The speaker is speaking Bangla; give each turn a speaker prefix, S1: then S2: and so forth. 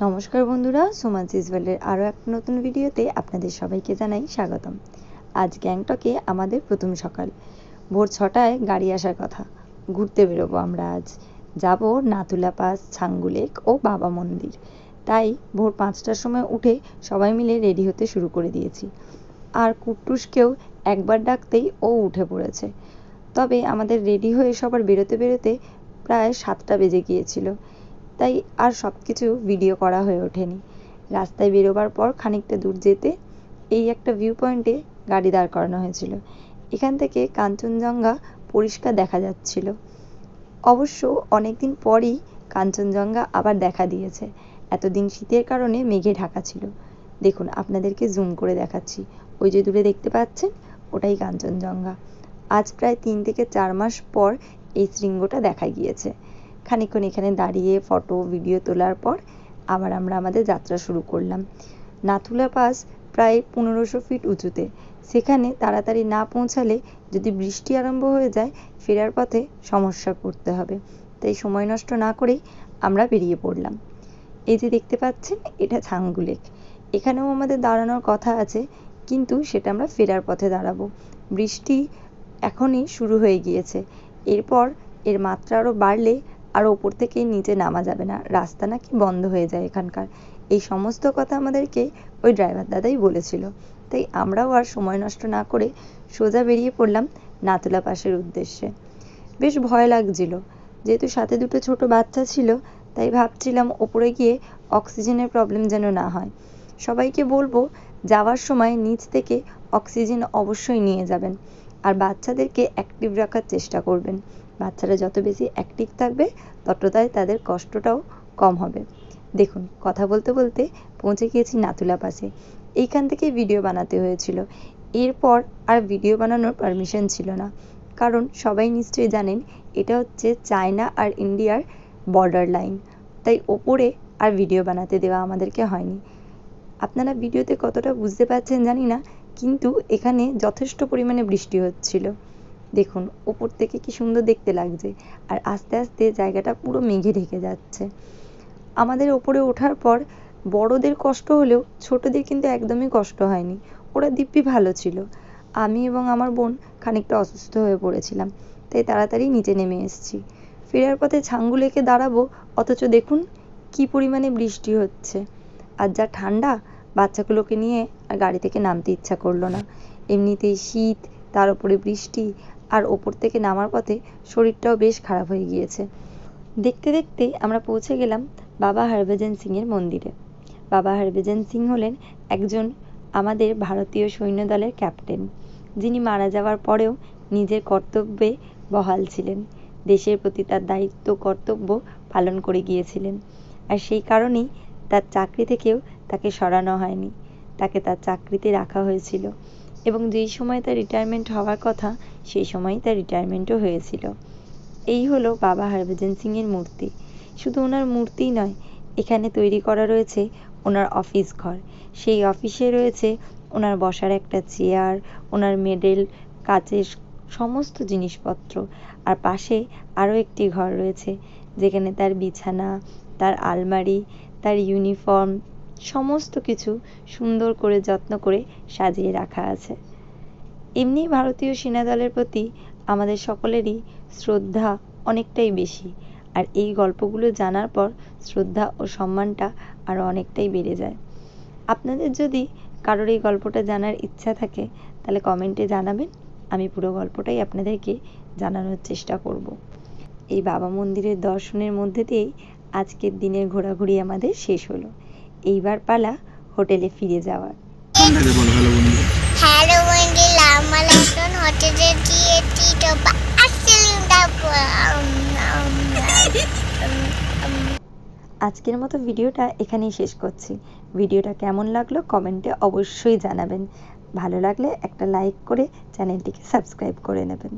S1: নমস্কার বন্ধুরা সুমান সিজওয়ালের আরও এক নতুন ভিডিওতে আপনাদের সবাইকে জানাই স্বাগতম। আজ গ্যাংটকে আমাদের প্রথম সকাল। ভোর ছটায় গাড়ি আসার কথা। ঘুরতে বেরোবো আমরা আজ। যাব নাতুলা পাস, ছাঙ্গু লেক ও বাবা মন্দির। তাই ভোর পাঁচটার সময় উঠে সবাই মিলে রেডি হতে শুরু করে দিয়েছি। আর কুট্টুসকেও একবার ডাকতেই ও উঠে পড়েছে। তবে আমাদের রেডি হয়ে সবার বেরোতে বেরোতে প্রায় সাতটা বেজে গিয়েছিল। তাই আর সব কিছু ভিডিও করা হয়ে ওঠেনি। রাস্তায় বেরোবার পর খানিকটা দূর যেতে এই একটা ভিউ পয়েন্টে গাড়ি দাঁড় করানো হয়েছিল। এখান থেকে কাঞ্চনজঙ্ঘা পরিষ্কার দেখা যাচ্ছিল। অবশ্য অনেকদিন পরই কাঞ্চনজঙ্ঘা আবার দেখা দিয়েছে। এতদিন শীতের কারণে মেঘে ঢাকা ছিল। দেখুন, আপনাদেরকে জুম করে দেখাচ্ছি। ওই যে দূরে দেখতে পাচ্ছেন, ওটাই কাঞ্চনজঙ্ঘা। আজ প্রায় তিন থেকে চার মাস পর এই শৃঙ্গটা দেখা গিয়েছে। খানিকক্ষণ এখানে দাঁড়িয়ে ফটো ভিডিও তোলার পর আবার আমরা আমাদের যাত্রা শুরু করলাম। নাথুলা পাস প্রায় পনেরোশো ফিট উঁচুতে। সেখানে তাড়াতাড়ি না পৌঁছালে যদি বৃষ্টি আরম্ভ হয়ে যায়, ফেরার পথে সমস্যা করতে হবে। তাই সময় নষ্ট না করেই আমরা বেরিয়ে পড়লাম। এই যে দেখতে পাচ্ছেন, এটা ছাঙ্গু এখানেও আমাদের দাঁড়ানোর কথা আছে, কিন্তু সেটা আমরা ফেরার পথে দাঁড়াবো। বৃষ্টি এখনই শুরু হয়ে গিয়েছে। এরপর এর মাত্রা আরও বাড়লে আর ওপর থেকে নিচে নামা যাবে না। রাস্তা নাকি বন্ধ হয়ে যায় এখানকার। এই সমস্ত কথা আমাদেরকে ওই ড্রাইভার দাদাই বলেছিল। তাই আমরাও আর সময় নষ্ট না করে সোজা বেরিয়ে পড়লাম নাতুলা পাসের উদ্দেশ্যে। বেশ ভয় লাগছিল। যেহেতু সাথে দুটো ছোট বাচ্চা ছিল, তাই ভাবছিলাম ওপরে গিয়ে অক্সিজেনের প্রবলেম যেন না হয়। সবাইকে বলব, যাওয়ার সময় নিচ থেকে অক্সিজেন অবশ্যই নিয়ে যাবেন। আর বাচ্চাদেরকে অ্যাক্টিভ রাখার চেষ্টা করবেন। বাচ্চারা যত বেশি অ্যাক্টিভ থাকবে, ততটাই তাদের কষ্টটাও কম হবে। দেখুন, কথা বলতে বলতে পৌঁছে গিয়েছি নাতুলা পাশে। এইখান থেকে ভিডিও বানাতে হয়েছিল। এরপর আর ভিডিও বানানোর পারমিশন ছিল না। কারণ সবাই নিশ্চয়ই জানেন, এটা হচ্ছে চায়না আর ইন্ডিয়ার বর্ডার লাইন তাই ওপরে আর ভিডিও বানাতে দেওয়া আমাদেরকে হয়নি। আপনারা ভিডিওতে কতটা বুঝতে পারছেন জানি না, কিন্তু এখানে যথেষ্ট পরিমাণে বৃষ্টি হচ্ছিল। দেখুন ওপর থেকে কি সুন্দর দেখতে লাগছে। আর আস্তে আস্তে জায়গাটা পুরো মেঘে ঢেকে যাচ্ছে। আমাদের ওপরে ওঠার পর বড়দের কষ্ট হলেও ছোটদের কিন্তু একদমই কষ্ট হয়নি। ওরা দিব্যি ভালো ছিল। আমি এবং আমার বোন খানিকটা অসুস্থ হয়ে পড়েছিলাম, তাই তাড়াতাড়ি নিচে নেমে এসেছি। ফেরার পথে ছাঙ্গু লেকে দাঁড়াবো, অথচ দেখুন কি পরিমাণে বৃষ্টি হচ্ছে। আর যা ঠান্ডা, বাচ্চাগুলোকে নিয়ে আর গাড়ি থেকে নামতে ইচ্ছা করল না। এমনিতেই শীত, তার উপরে বৃষ্টি আর ওপর থেকে নামার পথে শরীরটাও বেশ খারাপ হয়ে গিয়েছে। দেখতে দেখতেই আমরা পৌঁছে গেলাম বাবা হরভজন সিংয়ের মন্দিরে। বাবা হরভজন সিং হলেন একজন আমাদের ভারতীয় সৈন্যদলের ক্যাপ্টেন। যিনি মারা যাওয়ার পরেও নিজের কর্তব্যে বহাল ছিলেন। দেশের প্রতি তার দায়িত্ব, কর্তব্য পালন করে গিয়েছিলেন। আর সেই কারণেই তার চাকরি থেকেও তাকে সরানো হয়নি। তাকে তার চাকরিতে রাখা হয়েছিল। এবং যেই সময় তার রিটায়ারমেন্ট হওয়ার কথা, সেই সময়ই তার রিটায়ারমেন্টও হয়েছিল। এই হলো বাবা হরভজন সিংয়ের মূর্তি। শুধু ওনার মূর্তিই নয়, এখানে তৈরি করা রয়েছে ওনার অফিস ঘর। সেই অফিসে রয়েছে ওনার বসার একটা চেয়ার ওনার মেডেল কাচের সমস্ত জিনিসপত্র। আর পাশে আরও একটি ঘর রয়েছে, যেখানে তার বিছানা, তার আলমারি, তার ইউনিফর্ম সমস্ত কিছু সুন্দর করে যত্ন করে সাজিয়ে রাখা আছে। এমনি ভারতীয় সেনাদলের প্রতি আমাদের সকলেরই শ্রদ্ধা অনেকটাই বেশি। আর এই গল্পগুলো জানার পর শ্রদ্ধা ও সম্মানটা আরও অনেকটাই বেড়ে যায়। আপনাদের যদি কারোর এই গল্পটা জানার ইচ্ছা থাকে, তাহলে কমেন্টে জানাবেন। আমি পুরো গল্পটাই আপনাদেরকে জানানোর চেষ্টা করব। এই বাবা মন্দিরের দর্শনের মধ্যে দিয়েই আজকের দিনের ঘোরাঘুরি আমাদের শেষ হলো। এইবার পালা হোটেলে ফিরে যাওয়ার। আজকের মতো ভিডিওটা এখানেই শেষ করছি। ভিডিওটা কেমন লাগল কমেন্টে অবশ্যই জানাবেন। ভালো লাগলে একটা লাইক করে চ্যানেলটিকে সাবস্ক্রাইব করে নেবেন।